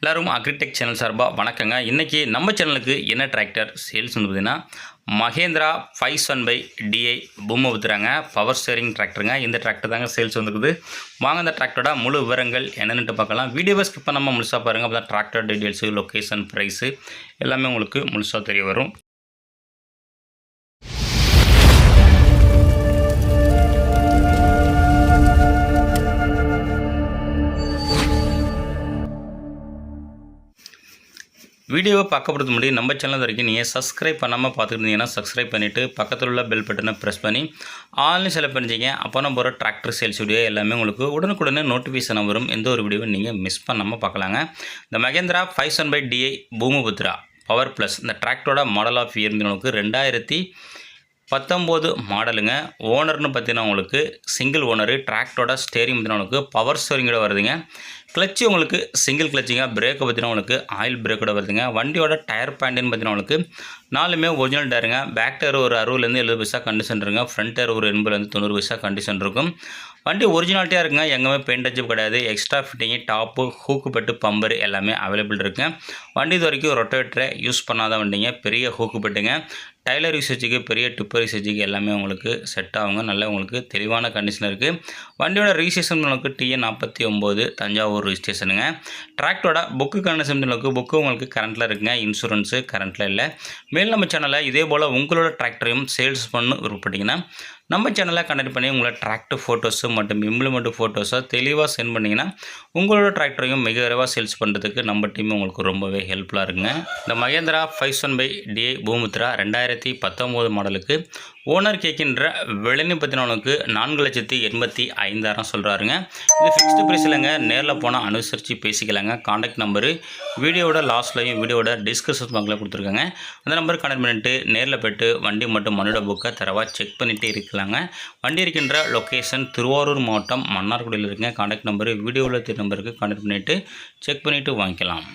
எல்லாரும் agritech channel சார்பாக வணக்கங்க. இன்றைக்கி நம்ம சேனலுக்கு என்ன டிராக்டர் சேல்ஸ் வந்து பார்த்தீங்கன்னா Mahindra five one five DI பூமை ஊற்றுறாங்க பவர் ஸ்டேரிங் டிராக்டருங்க இந்த டிராக்டர் தாங்க சேல்ஸ் வந்துருக்குது. வாங்க இந்த டிராக்டரோட முழு விவரங்கள் என்னென்னு பார்க்கலாம். வீடியோவை ஸ்கிப் பண்ணாமல் முழுசாக பாருங்கள் அப்போ தான் டிராக்டர் டீட்டெயில்ஸு லொக்கேஷன் ப்ரைஸு எல்லாமே உங்களுக்கு முழுசாக தெரிய வரும். வீடியோவை பார்க்க போகிறது முன்னாடி நம்ம சேனல் வரைக்கும் நீங்கள் சப்ஸ்கிரைப் பண்ணாமல் பார்த்துட்டு இருந்தீங்கன்னா சப்ஸ்கிரைப் பண்ணிவிட்டு பக்கத்தில் உள்ள பெல் பட்டனை ப்ரெஸ் பண்ணி ஆல்னு செலக்ட் பண்ணிச்சிங்க அப்போ நம்ம போகிற டிராக்டர் சேல்ஸ் வீடியோ எல்லாமே உங்களுக்கு உடனுக்குடனே நோட்டிஃபிகேஷன் வரும். எந்த ஒரு வீடியோவும் நீங்கள் மிஸ் பண்ணாமல் பார்க்கலாங்க. இந்த Mahindra five one five DI Bhoomiputra power plus இந்த டிராக்டரோட மாடல் ஆஃப் இயர் உங்களுக்கு ரெண்டாயிரத்தி பத்தொம்போது மாடலுங்க. ஓனர்னு பார்த்தீங்கன்னா உங்களுக்கு சிங்கிள் ஓனரு டிராக்டரோட ஸ்டேரிங் பார்த்தீங்கன்னா உங்களுக்கு பவர் ஸ்டேரிங்கோட வருதுங்க. கிளச்சு உங்களுக்கு சிங்கிள் கிளச்சிங்க பிரேக்கை பார்த்தீங்கன்னா உங்களுக்கு ஆயில் பிரேக்கோட வருதுங்க. வண்டியோட டயர் பேண்ட்டுன்னு பார்த்தீங்கன்னா உங்களுக்கு நாலுமே ஒரிஜினல் டயருங்க பேக் டயர் ஒரு அறுபதுலேருந்து எழுபது பைசா கண்டிஷன் இருக்குங்க. ஃப்ரண்ட் டயர் ஒரு எண்பதுலேருந்து தொண்ணூறு பைசா கண்டிஷன் இருக்கும். வண்டி ஒரிஜினாலிட்டியாக இருக்குங்க. எங்கேயுமே பெயிண்ட் அச்சப் கிடையாது. Extra fitting top hook bed bumper எல்லாமே அவைலபிள் இருக்குங்க. வண்டி இது வரைக்கும் ரொட்டேட்டரை யூஸ் பண்ணாத வண்டிங்க. பெரிய ஹூக்கு பெட்டுங்க டைலர் யூசேஜுக்கு பெரிய டிப்பர் யூசேஜுக்கு எல்லாமே உங்களுக்கு செட் ஆகுங்க. நல்ல உங்களுக்கு தெளிவான கண்டிஷன் இருக்குது வண்டியோட ரிஜிஸ்ட்ரேஷன் உங்களுக்கு டிஎன் நாற்பத்தி ஒம்பது தஞ்சாவூர் ரிஜிஸ்ட்ரேஷனுங்க டிராக்டரோட புக்கு கண்டிஷன் உங்களுக்கு புக்கு உங்களுக்கு கரண்ட்டில் இருக்குங்க. இன்சூரன்ஸு கரண்ட்டில் இல்லை. மேல் நம்ம சேனலில் இதே போல் உங்களோட டிராக்டரையும் சேல்ஸ் பண்ணு விருப்பப்பட்டீங்கன்னா நம்ம சேனலை கனெக்ட் பண்ணி உங்களை டிராக்டர் ஃபோட்டோஸு மற்றும் இம்ப்ளிமெண்ட் ஃபோட்டோஸை தெளிவாக சென்ட் பண்ணிங்கன்னா உங்களோட டிராக்டரையும் மிக விரைவாக சேல்ஸ் பண்ணுறதுக்கு நம்ம டீம் உங்களுக்கு ரொம்பவே ஹெல்ப்ஃபுல்லாக இருக்குங்க. இந்த Mahindra five seven five DI Bhoomiputra ரெண்டாயிரத்தி பத்தொம்போது மாடலுக்கு ஓனர் கேட்கின்ற விலைன்னு பற்றினவனுக்கு நான்கு லட்சத்தி எண்பத்தி ஐந்தாயிரம் சொல்கிறாருங்க இது ஃபிக்ஸ்டு ப்ரைஸ் இல்லைங்க நேரில் போனால் அனுசரித்து பேசிக்கலாங்க. காண்டாக்ட் நம்பரு வீடியோட லாஸ்ட்லையும் வீடியோட டிஸ்கஷன் பாக்கில் கொடுத்துருக்காங்க. அந்த நம்பருக்கு கனெக்ட் பண்ணிட்டு நேரில் போய்ட்டு வண்டி மட்டும் மனுட புக்கை தரவாக செக் பண்ணிகிட்டே பண்ணிக்கலாங்க வண்டி இருக்கின்ற லொக்கேஷன் திருவாரூர் மாவட்டம் மன்னார்குடியில் இருக்குங்க காண்டாக்ட் நம்பரு வீடியோவில் தெரிய நம்பருக்கு கான்டாக்ட் பண்ணிவிட்டு செக் பண்ணிவிட்டு வாங்கிக்கலாம்.